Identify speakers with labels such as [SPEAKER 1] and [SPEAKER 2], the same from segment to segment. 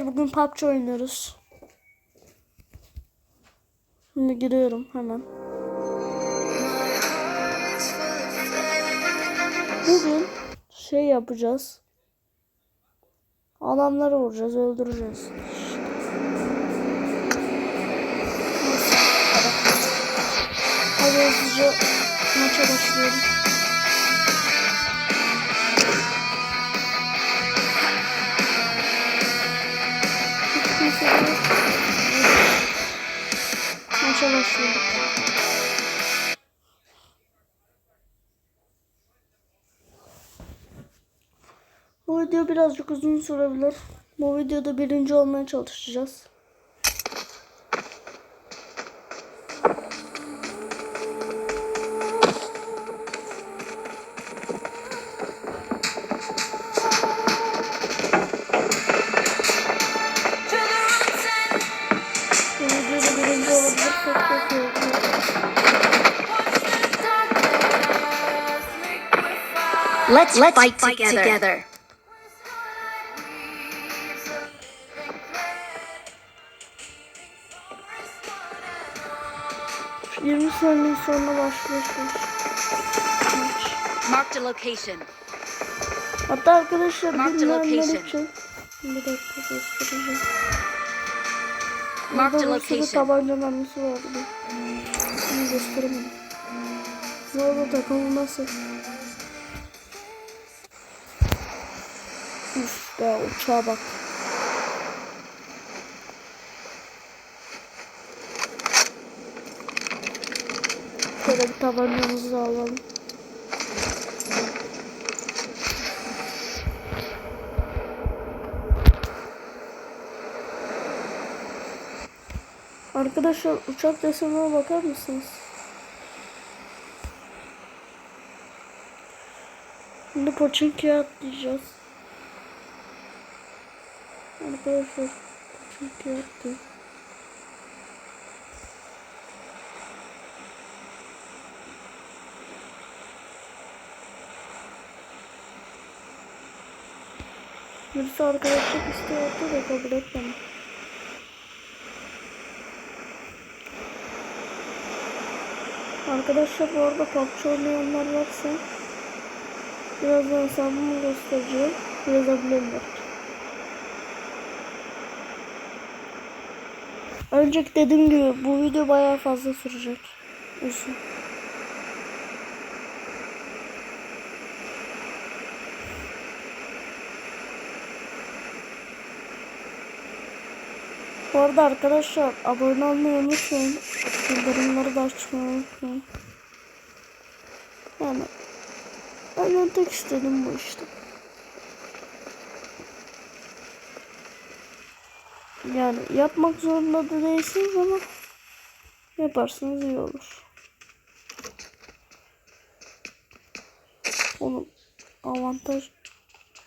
[SPEAKER 1] Bugün PUBG oynuyoruz. Şimdi giriyorum hemen. Bugün şey yapacağız. Adamları vuracağız, öldüreceğiz. Hadi hızlıca maça başlayalım. Yok. Maça başlayalım. Bu video birazcık uzun sürebilir. Bu videoda birinci olmaya çalışacağız.
[SPEAKER 2] Let's, Let's fight, together.
[SPEAKER 1] 20 saniye sonra başlıyor şu maç.
[SPEAKER 2] Marked a location.
[SPEAKER 1] Hatta arkadaşlar
[SPEAKER 2] Mark the
[SPEAKER 1] bilmeyenler
[SPEAKER 2] location.
[SPEAKER 1] için bir dakika göstereceğim.
[SPEAKER 2] Mark the location.
[SPEAKER 1] tabanca mermisi vardı. Bunu gösteremedim. Zorba takımı nasıl? Üf be uçağa bak. Şöyle bir tabancamızı alalım. Arkadaşlar uçak desenine bakar mısınız? Şimdi Pochinki'ye atlayacağız. Arkadaşlar Pochinki'ye atlayayım. Birisi arkadaşlık istiyordu da kabul etmedim. Arkadaşlar bu arada PUBG oynayanlar varsa birazdan hesabımı göstereceğim. Yazabilirler. Önceki dediğim gibi bu video bayağı fazla sürecek. Uzun. Bu arada arkadaşlar abone olmayı unutmayın. Bildirimleri de açmayı unutmayın. Yani tek istedim bu işte. Yani yapmak zorunda da değilsiniz ama yaparsanız iyi olur. Oğlum avantaj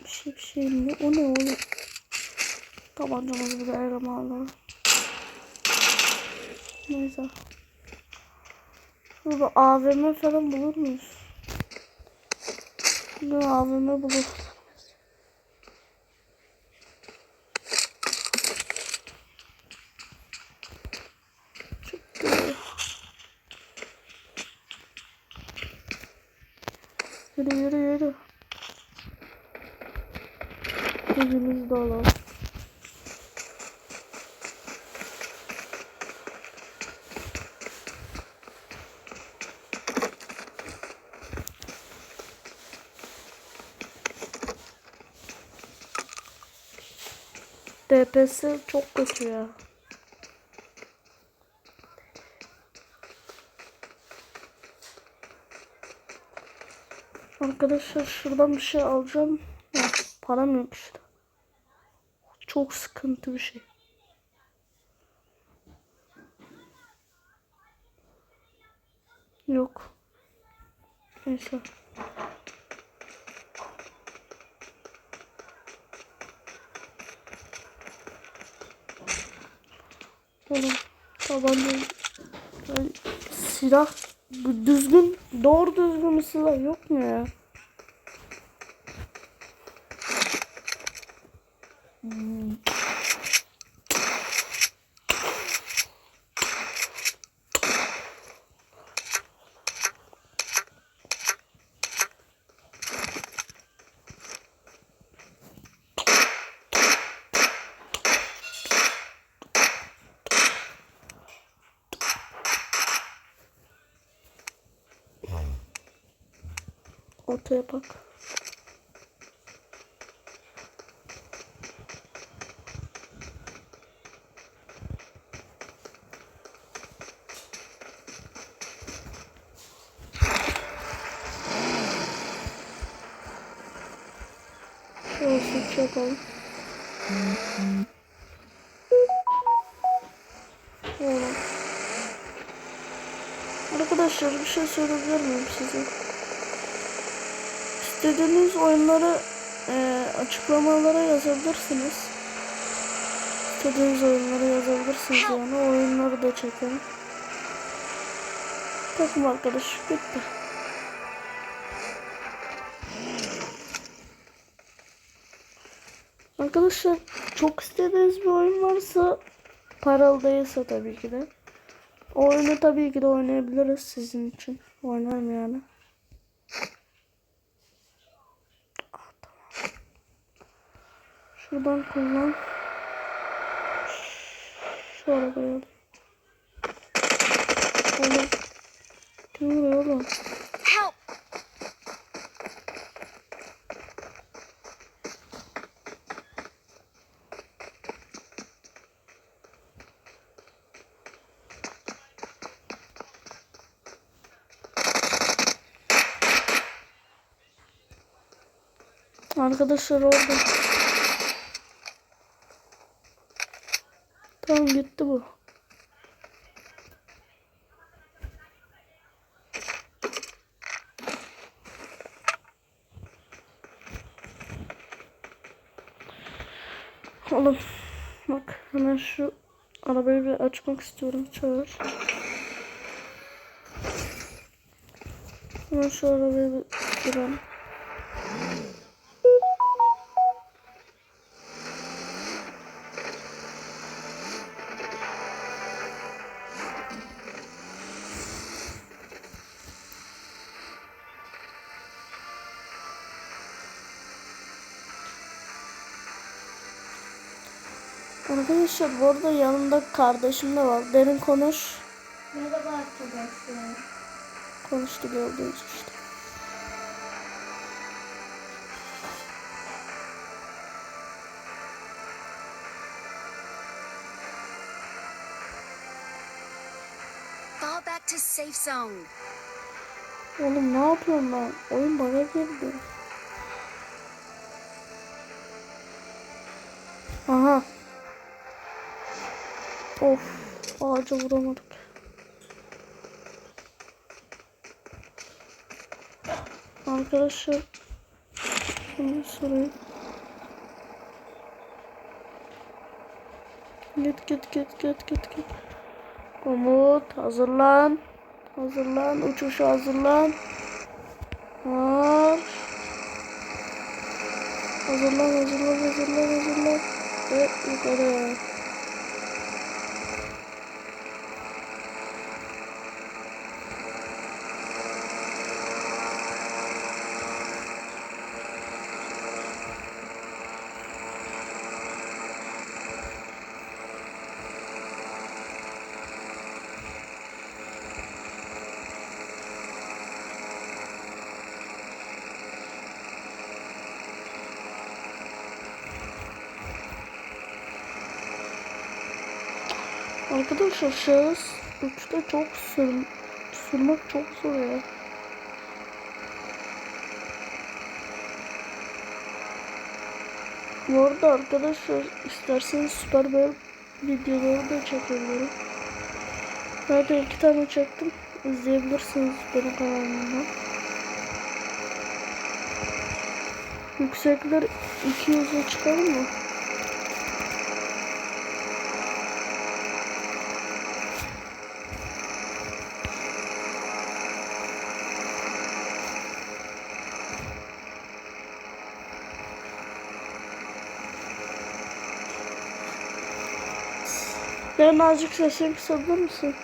[SPEAKER 1] bir şey bir şey mi? O ne oğlum? Tabancamızı bir alalım. Neyse. Burada AVM falan bulur muyuz? Ne AVM bulur. Yürü yürü yürü. Gözümüzü de alalım. DPS çok kötü ya. Arkadaşlar şuradan bir şey alacağım. Ya, param yok işte. Çok sıkıntı bir şey. Yok. Neyse. Oğlum tabanca yani silah düzgün doğru düzgün bir silah yok mu ya? Ortaya bak. Olsun çok ol. Arkadaşlar bir şey söyleyebilir miyim size? İstediğiniz oyunları e, açıklamalara yazabilirsiniz. İstediğiniz oyunları yazabilirsiniz yani. Oyunları da çekelim. Takım arkadaş bitti. Arkadaşlar çok istediğiniz bir oyun varsa paralı değilse tabii ki de. O oyunu tabii ki de oynayabiliriz sizin için. Oynarım yani. Şuradan kullan. Şu arabayı al. Oğlum. Ne oğlum? Arkadaşlar oldu. Arabayı bir açmak istiyorum çağır. Hemen şu arabayı bir girelim. Arkadaşlar bu arada yanımda kardeşim de var. Derin konuş.
[SPEAKER 3] Merhaba arkadaşlar.
[SPEAKER 1] Konuştu gördüğünüz işte.
[SPEAKER 2] Fall back to safe zone.
[SPEAKER 1] Oğlum ne yapıyorum ben? Oyun bana girdi. Ağaca vuramadık. Arkadaşlar. Şunu sorayım. Git git git git git git. Umut hazırlan. Hazırlan. Uçuşa hazırlan. Marş. Hazırlan hazırlan hazırlan hazırlan. Ve yukarı. Arkadaşlar şahıs uçta çok sür sürmek çok zor ya. Bu arada arkadaşlar isterseniz süper Bowl videoları da çekebilirim. Zaten iki tane çektim. İzleyebilirsiniz benim kanalımdan. Yüksekler 200'e çıkar mı? Yarın azıcık sesini kısabilir misin?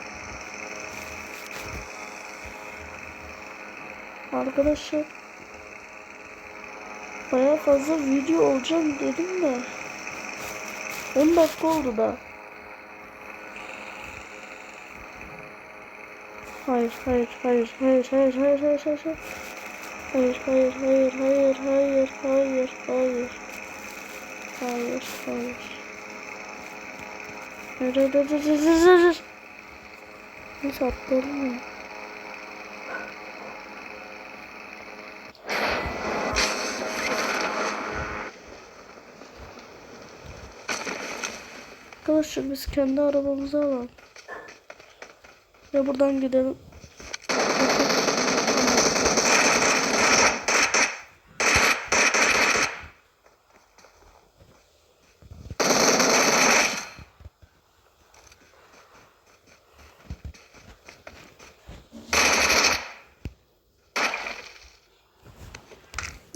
[SPEAKER 1] Arkadaşlar Baya fazla video olacağım dedim de 10 dakika oldu da Hayır hayır hayır hayır hayır hayır hayır hayır hayır Hayır, hayır, hayır, hayır, hayır, hayır, hayır. Hayır, hayır. Hayır, hayır, hayır, hayır. Neyse atlayalım ya. Arkadaşlar biz kendi arabamızı alalım. Ve buradan gidelim.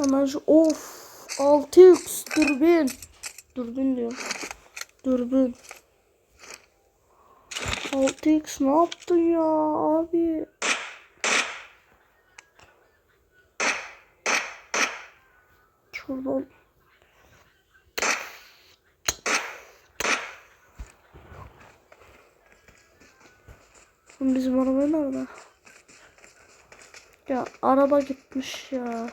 [SPEAKER 1] Hemen şu of 6x dürbün. Dürbün diyor. Dürbün. 6x ne yaptın ya abi? Şuradan. Bizim araba nerede? Ya araba gitmiş ya.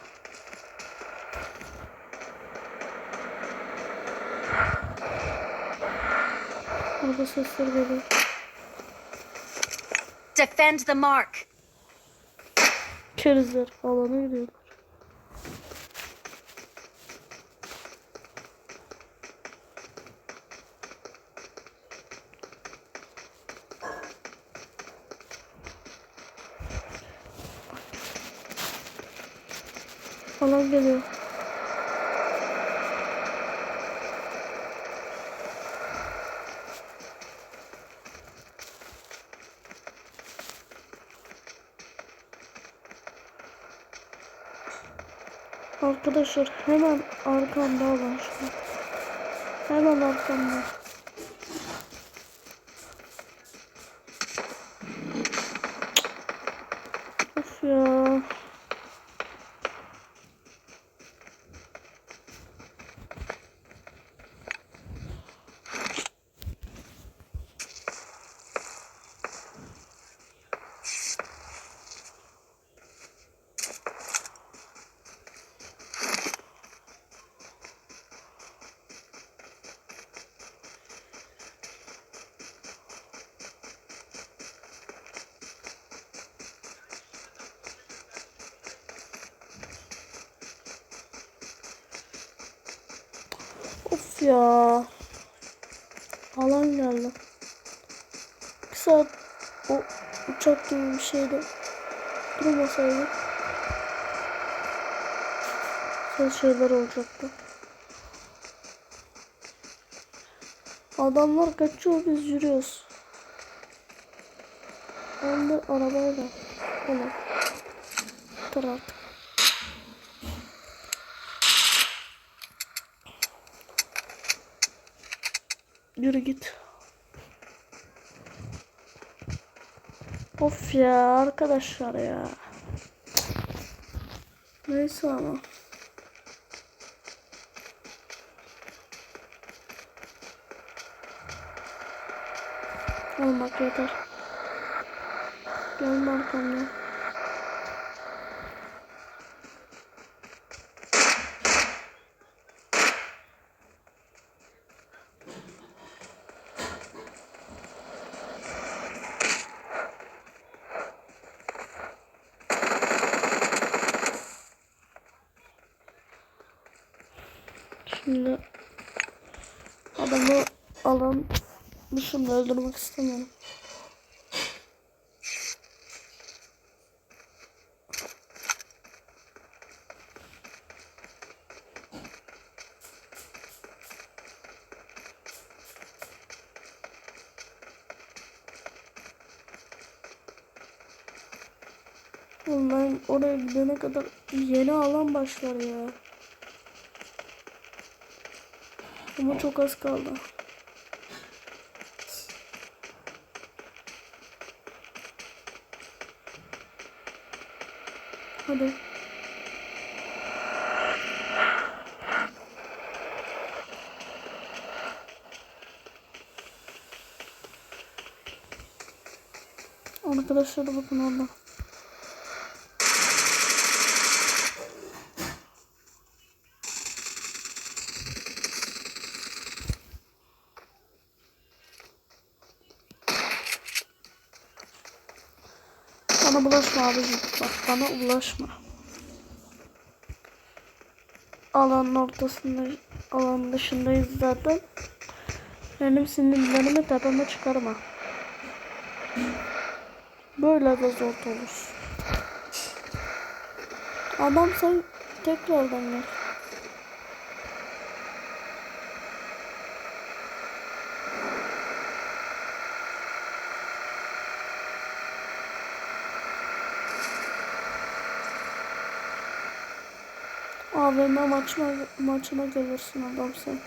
[SPEAKER 1] Araba sesleri geliyor.
[SPEAKER 2] Defend the mark.
[SPEAKER 1] Kerizler alana gidiyorlar. Alan geliyor. Arkadaşlar hemen arkamda var. Hemen arkamda. Of ya. Of ya. Alan geldi. Saat o uçak gibi bir şeyde durmasaydı güzel şeyler olacaktı. Adamlar kaçıyor biz yürüyoruz. De arabayla. Oğlum. Dur artık. Yürü git. Of ya arkadaşlar ya. Neyse ama. Oğlum bak yeter. Gelme arkamdan. Şimdi adamı alan dışında öldürmek istemiyorum. Oğlum oraya gidene kadar yeni alan başlar ya. Ama çok az kaldı. Hadi. Arkadaşlar bakın orada. Bana bulaşma abicim. Bak bana ulaşma. Alanın ortasında, alanın dışındayız zaten. Benim sinirlerimi tepeme çıkarma. Böyle de zor olur. Adam sen tekrardan gel. AVM maçına, maçına gelirsin adam sen.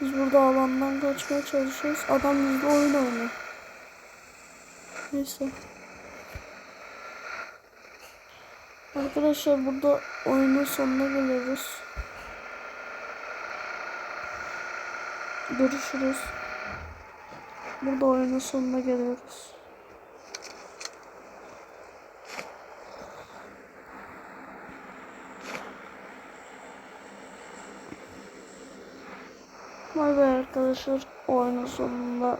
[SPEAKER 1] Biz burada alandan kaçmaya çalışıyoruz. Adam bizde oyun oynuyor. Neyse. Arkadaşlar burada oyunun sonuna geliyoruz. Görüşürüz. Burada oyunun sonuna geliyoruz. Vay be arkadaşlar oyunun sonunda